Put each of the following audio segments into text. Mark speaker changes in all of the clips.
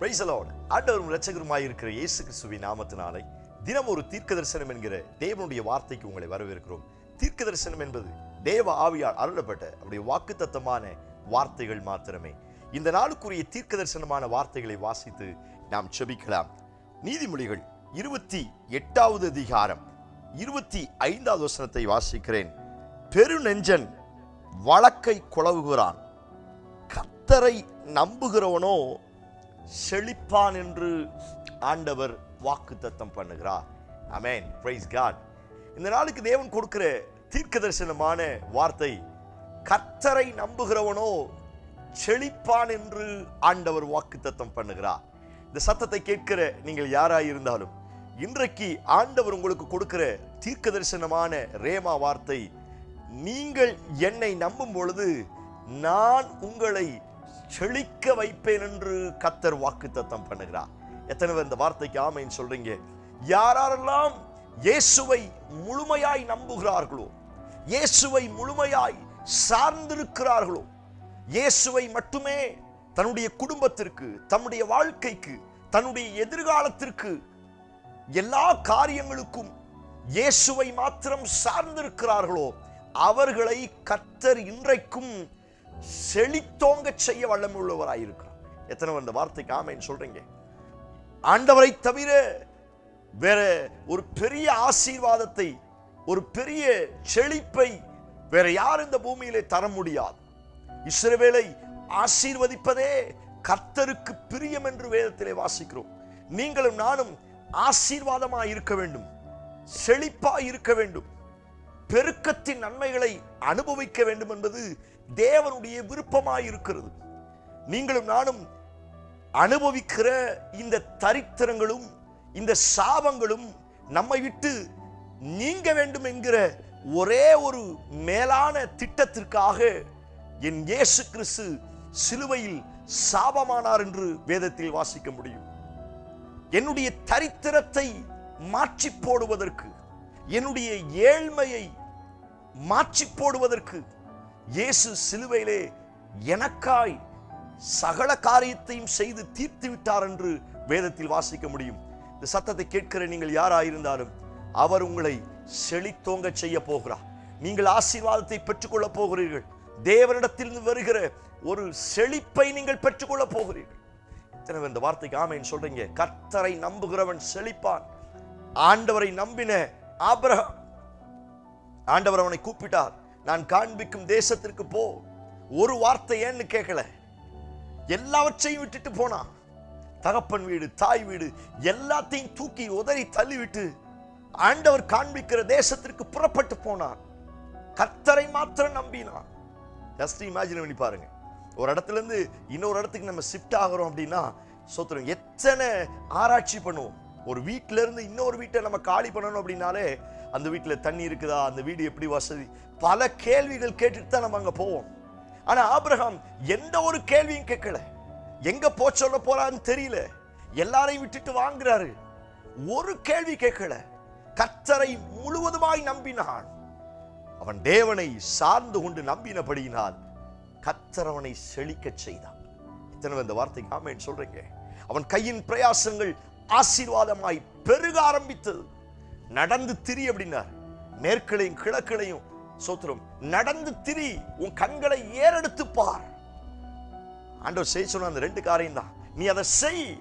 Speaker 1: பிரைசலோடு ஆண்டவரும் ரச்சகருமாய் இருக்கிற இயேசு கிறிஸ்துவின் நாமத்தினாலே தினம் ஒரு தீர்க்க தரிசனம் என்கிற தேவனுடைய வார்த்தைக்கு உங்களை வரவேற்கிறோம். தீர்க்க தரிசனம் என்பது தேவ ஆவியால் அருளப்பட்ட அவருடைய வாக்குத்தத்தமான வார்த்தைகள் மாத்திரமே. இந்த நாளுக்குரிய தீர்க்க தரிசனமான வார்த்தைகளை வாசித்து நாம் செபிக்கலாம். நீதிமொழிகள் இருபத்தி எட்டாவது அதிகாரம் இருபத்தி ஐந்தாவது வசனத்தை வாசிக்கிறேன். பெருநெஞ்சன் வழக்கை குழவுகிறான். கத்தரை நம்புகிறவனோ செழிப்பான் என்று ஆண்டவர் வாக்குத்தத்தம் பண்ணுகிறார். அமேன் பிரைஸ் காட் இந்த நாளுக்கு தேவன் கொடுக்கிற தீர்க்க தரிசனமான வார்த்தை கர்த்தரை நம்புகிறவனோ செழிப்பான் என்று ஆண்டவர் வாக்குத்தத்தம் பண்ணுகிறார். இந்த சத்தத்தை கேட்கிற நீங்கள் யாராயிருந்தாலும் இன்றைக்கு ஆண்டவர் உங்களுக்கு கொடுக்கிற தீர்க்க தரிசனமான ரேமா வார்த்தை நீங்கள் என்னை நம்பும் பொழுது நான் உங்களை செழிக்க வைப்பேன் என்று கத்தர் வாக்குத்தத்தம் பண்ணுகிறார். எத்தனை பேர் இந்த வார்த்தைக்கு ஆமைன்னு சொல்றீங்க? யாரெல்லாம் இயேசுவை முழுமையாய் நம்புகிறார்களோ இயேசுவை முழுமையாய் சார்ந்திருக்கிறார்களோ இயேசுவை மட்டுமே தன்னுடைய குடும்பத்திற்கு தன்னுடைய வாழ்க்கைக்கு தன்னுடைய எதிர்காலத்திற்கு எல்லா காரியங்களுக்கும் இயேசுவை மாத்திரம் சார்ந்திருக்கிறார்களோ அவர்களை கத்தர் இன்றைக்கும் செழித்தோங்க செய்ய வல்லமுள்ளவராயிருக்கிறார் எத்தனை பேர் இந்த வார்த்தைக்கு ஆமைன்னு சொல்றீங்க. ஆண்டவரை தவிர வேற ஒரு பெரிய ஆசீர்வாதத்தை ஒரு பெரிய செழிப்பை வேற யார் இந்த பூமியிலே தர முடியாது. இஸ்ரவேலை ஆசீர்வதிப்பதே கர்த்தருக்கு பிரியம் என்று வேதத்திலே வாசிக்கிறோம். நீங்களும் நானும் ஆசீர்வாதமாக இருக்க வேண்டும். செழிப்பாக இருக்க வேண்டும். பெருக்கத்தின் நன்மைகளை அனுபவிக்க வேண்டும் என்பது தேவனுடைய விருப்பமாய் இருக்கிறது நீங்களும் நானும் அனுபவிக்கிற இந்த தரித்திரங்களும் இந்த சாபங்களும் நம்மை விட்டு நீங்க வேண்டும் என்கிற ஒரே ஒரு மேலான திட்டத்திற்காக என் இயேசு கிறிஸ்து சிலுவையில் சாபமானார் என்று வேதத்தில் வாசிக்க முடியும். என்னுடைய தரித்திரத்தை மாற்றி போடுவதற்கு என்னுடைய ஏழ்மையை மாற்றி போடுவதற்கு இயேசு சிலுவையிலே எனக்காய் சகல காரியத்தையும் செய்து தீர்த்து விட்டார் என்று வேதத்தில் வாசிக்க முடியும். இந்த சத்தத்தை கேட்கிற நீங்கள் யாராயிருந்தாலும் அவர் உங்களை செழித்தோங்க செய்ய போகிறார். நீங்கள் ஆசீர்வாதத்தை பெற்றுக்கொள்ள போகிறீர்கள். தேவனிடத்திலிருந்து வருகிற ஒரு செழிப்பை நீங்கள் பெற்றுக்கொள்ள போகிறீர்கள். எத்தனை இந்த வார்த்தைக்கு ஆமைன்னு சொல்றீங்க. கர்த்தரை நம்புகிறவன் செழிப்பான். ஆண்டவரை நம்பின ஆபரகம் ஆண்டவர் அவனை கூப்பிட்டார். நான் காண்பிக்கும் தேசத்திற்கு போ. ஒரு வார்த்தை ஏன்னு கேட்கல எல்லாவற்றையும் விட்டுட்டு போனான் தகப்பன் வீடு தாய் வீடு எல்லாத்தையும் தூக்கி உதறி தள்ளிவிட்டு ஆண்டவர் காண்பிக்கிற தேசத்திற்கு புறப்பட்டு போனான் கர்த்தரை மாத்திரம் நம்பினான் ஜஸ்ட் இமேஜின் பண்ணி பாருங்க. ஒரு இடத்துல இருந்து இன்னொரு இடத்துக்கு நம்ம ஷிஃப்ட் ஆகிறோம் அப்படின்னா சோத்திரம் எத்தனை ஆராய்ச்சி பண்ணுவோம்? ஒரு வீட்ல இருந்து இன்னொரு வீட்டை நம்ம காலி பண்ணணும் அப்படின்னாலே அந்த வீட்டில் தண்ணி இருக்குதா? அந்த வீடு எப்படி வசதி? பல கேள்விகள் கேட்டுட்டு தான் நம்ம அங்க போவோம். ஆனா ஆபிரகாம் எந்த ஒரு கேள்வியும் கேட்கல. எங்க போ சொல்ல போறான்னு தெரியல. எல்லாரையும் விட்டுட்டு வாங்குறாரு. ஒரு கேள்வி கேட்கல. கத்தரை முழுவதுமாய் நம்பினான். அவன் தேவனை சார்ந்து கொண்டு நம்பினபடியினால் கத்தரவனை அவனை செழிக்கச் செய்தான். இத்தனை இந்த வார்த்தைக்கு ஆமேன் சொல்றீங்க. அவன் கையின் பிரயாசங்கள் ஆசீர்வாதமாய் பெருக ஆரம்பித்தது. நடந்து திரி அப்படின்னார். மேற்களையும் கிழக்களையும் சோத்திரம் நடந்து திரி உன் கண்களை ஏறெடுத்து பார் ஆண்டவர் செய்ய சொன்ன அந்த ரெண்டு காரியம் தான் நீ அதை செய்.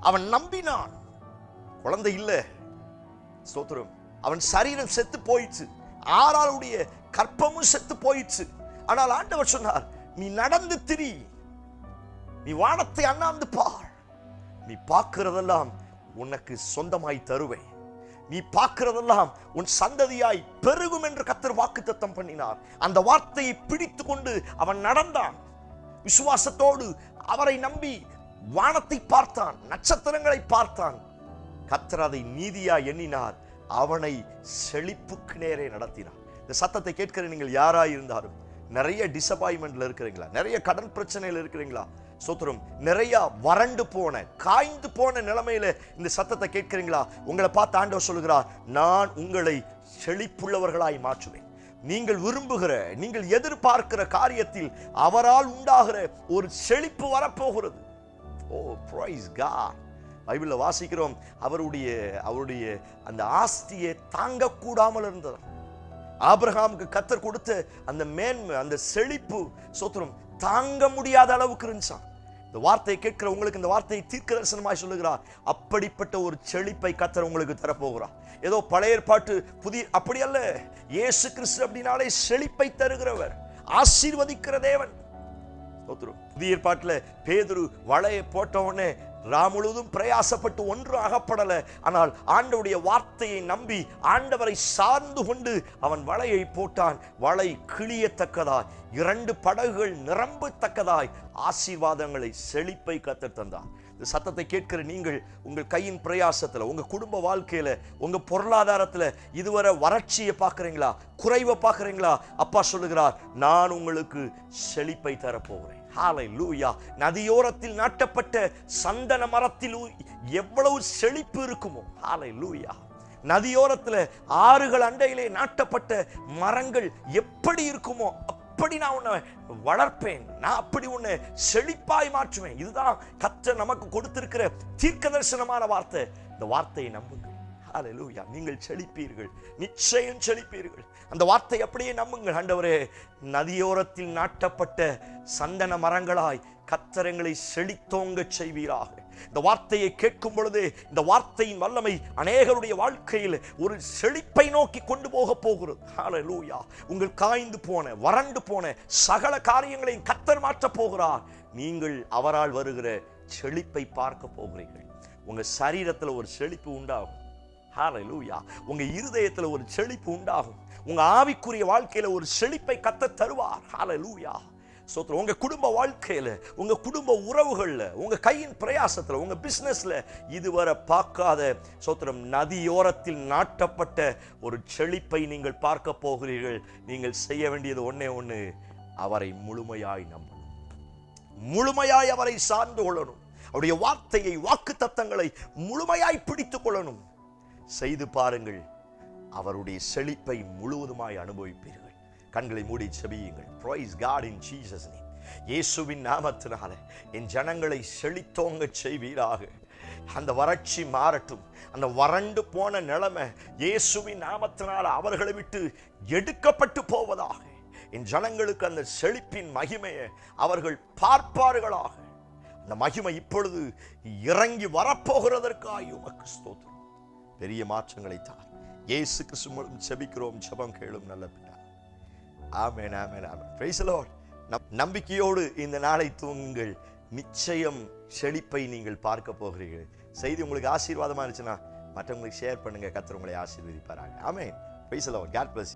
Speaker 1: அவன் நம்பினான். குழந்தை இல்ல. ஸ்தோத்திரம் அவன் சரீரம் செத்து போயிடுச்சு ஆறாளுடைய கற்பமும் செத்து போயிடுச்சு ஆனால் ஆண்டவர் சொன்னார் நீ நடந்து திரி. நீ வானத்தை அண்ணாந்து பார். நீ பார்க்கிறதெல்லாம் உனக்கு சொந்தமாய் தருவேன். நீ பார்க்கிறதெல்லாம் உன் சந்ததியாய் பெருகும் என்று கத்தர் வாக்குத்தத்தம் பண்ணினார். அந்த வார்த்தையை பிடித்து கொண்டு அவன் நடந்தான். விசுவாசத்தோடு அவரை நம்பி வானத்தை பார்த்தான் நட்சத்திரங்களை பார்த்தான். கத்தர் அதை நீதியா எண்ணினார். அவனை செழிப்புக்கு நேரே நடத்தினார். இந்த சத்தத்தை கேட்கிற நீங்கள் யாராயிருந்தாலும் நிறைய டிசப்பாயின்மெண்ட்ல இருக்கிறீங்களா? நிறைய கடன் பிரச்சனையில் இருக்கிறீங்களா? சோத்திரம் நிறைய வறண்டு போன காய்ந்து போன நிலைமையில இந்த சத்தத்தை கேட்கிறீங்களா? உங்களை பார்த்து ஆண்டவர் சொல்லுகிறார் நான் உங்களை செழிப்புள்ளவர்களாய் மாற்றுவேன். நீங்கள் விரும்புகிற நீங்கள் எதிர்பார்க்கிற காரியத்தில் அவரால் உண்டாகிற ஒரு செழிப்பு வரப்போகிறது. ஓ ப்ரைஸ் கா பைபிளில் வாசிக்கிறோம் அவருடைய அவருடைய அந்த ஆஸ்தியை தாங்கக்கூடாமல் இருந்தது ஆபிரகாமுக்கு கத்தர் கொடுத்த அந்த மேன்மை அந்த செழிப்பு சோத்திரம் தாங்க முடியாத அளவுக்கு இருந்துச்சான் இந்த வார்த்தையை கேட்கிற உங்களுக்கு இந்த வார்த்தையை தீர்க்க தரிசனமாய் சொல்லுகிறார். அப்படிப்பட்ட ஒரு செழிப்பை கத்தர் உங்களுக்கு தரப்போகிறார். ஏதோ பழைய ஏற்பாட்டு புதிய அப்படி அல்ல. இயேசு கிறிஸ்து அப்படின்னாலே செழிப்பை தருகிறவர். ஆசீர்வதிக்கிற தேவன். புதிய ஏற்பாட்டில் பேதுரு வலையை போட்ட உடனே ரா முழுவதும் பிரயாசப்பட்டு ஒன்றும் அகப்படலை ஆனால் ஆண்டவுடைய வார்த்தையை நம்பி ஆண்டவரை சார்ந்து கொண்டு அவன் வலையை போட்டான். வலை கிளியத்தக்கதாய் இரண்டு படகுகள் நிரம்பத்தக்கதாய் ஆசீர்வாதங்களை செழிப்பை கத்து தந்தான் இந்த சத்தத்தை கேட்கிற நீங்கள் உங்கள் கையின் பிரயாசத்துல உங்க குடும்ப வாழ்க்கையில உங்க பொருளாதாரத்துல இதுவரை வறட்சியை பார்க்குறீங்களா? குறைவை பார்க்கறீங்களா? அப்பா சொல்லுகிறார் நான் உங்களுக்கு செழிப்பை தரப்போகிறேன். ஹாலை லூயா நதியோரத்தில் நாட்டப்பட்ட சந்தன மரத்தில் எவ்வளவு செழிப்பு இருக்குமோ. ஹாலை லூயா நதியோரத்துல ஆறுகள் அண்டையிலே நாட்டப்பட்ட மரங்கள் எப்படி இருக்குமோ அப்படி நான் உன்னை வளர்ப்பேன். நான் அப்படி உன்னை செழிப்பாய் மாற்றுவேன். இதுதான் கற்ற நமக்கு கொடுத்திருக்கிற தீர்க்க தரிசனமான வார்த்தை. இந்த வார்த்தையை நம்புங்க. அலலூயா நீங்கள் செழிப்பீர்கள். நிச்சயம் செழிப்பீர்கள். அந்த வார்த்தை அப்படியே நம்புங்கள். ஆண்டவரே நதியோரத்தில் நாட்டப்பட்ட சந்தன மரங்களாய் கத்தரங்களை செழித்தோங்க செய்வீராக. இந்த வார்த்தையை கேட்கும் பொழுது இந்த வார்த்தையின் வல்லமை அநேகருடைய வாழ்க்கையில் ஒரு செழிப்பை நோக்கி கொண்டு போக போகிறது. ஹalleluya உங்கள் காய்ந்து போன வறண்டு போன சகல காரியங்களையும் கத்தர் மாற்றப் போகிறார். நீங்கள் அவரால் வருகிற செழிப்பை பார்க்க போகிறீர்கள். உங்க சரீரத்துல ஒரு செழிப்பு உண்டாகும். ஹாலூயா உங்க இருதயத்துல ஒரு செழிப்பு உண்டாகும். உங்க ஆவிக்குரிய வாழ்க்கையில ஒரு செழிப்பை கத்த தருவார். ஹாலூயா சோத்திரம் உங்க குடும்ப வாழ்க்கையில உங்க குடும்ப உறவுகள்ல உங்க கையின் பிரயாசத்துல உங்க பிசினஸ்ல இதுவரை பார்க்காத சோத்திரம் நதியோரத்தில் நாட்டப்பட்ட ஒரு செழிப்பை நீங்கள் பார்க்க போகிறீர்கள். நீங்கள் செய்ய வேண்டியது ஒன்னே ஒண்ணு அவரை முழுமையாய் நம்பணும். முழுமையாய் அவரை சார்ந்து கொள்ளணும். அவருடைய வார்த்தையை வாக்கு தத்தங்களை முழுமையாய் பிடித்துக் கொள்ளணும். செய்து பாருங்கள். அவருடைய செழிப்பை முழுவதுமாய் அனுபவிப்பீர்கள். கண்களை மூடி செபியுங்கள். Praise God in Jesus name இயேசுவின் நாமத்தினால என் ஜனங்களை செழித்தோங்க செய்வீராக. அந்த வறட்சி மாறட்டும். அந்த வறண்டு போன நிலைமை இயேசுவின் நாமத்தினால அவர்களை விட்டு எடுக்கப்பட்டு போவதாக. என் ஜனங்களுக்கு அந்த செழிப்பின் மகிமையை அவர்கள் பார்ப்பார்களாக. அந்த மகிமை இப்பொழுது இறங்கி வரப்போகிறதற்காய் உமக்கு ஸ்தோத்திரம். பெரிய மாற்றங்களை தார் இயேசு கிறிஸ்து மூலம் செபிக்கிறோம் செபம் கேளும் நல்ல பிதா. ஆமேன் ஆமேன் ஆமேன். பிரைஸ் நம்பிக்கையோடு இந்த நாளை தூங்குங்கள். நிச்சயம் செழிப்பை நீங்கள் பார்க்க போகிறீர்கள். செய்தி உங்களுக்கு ஆசீர்வாதமா இருந்துச்சுன்னா மற்றவங்களுக்கு ஷேர் பண்ணுங்க. கர்த்தர் உங்களை ஆசீர்வதிப்பாராங்க ஆமேன். Praise Lord God bless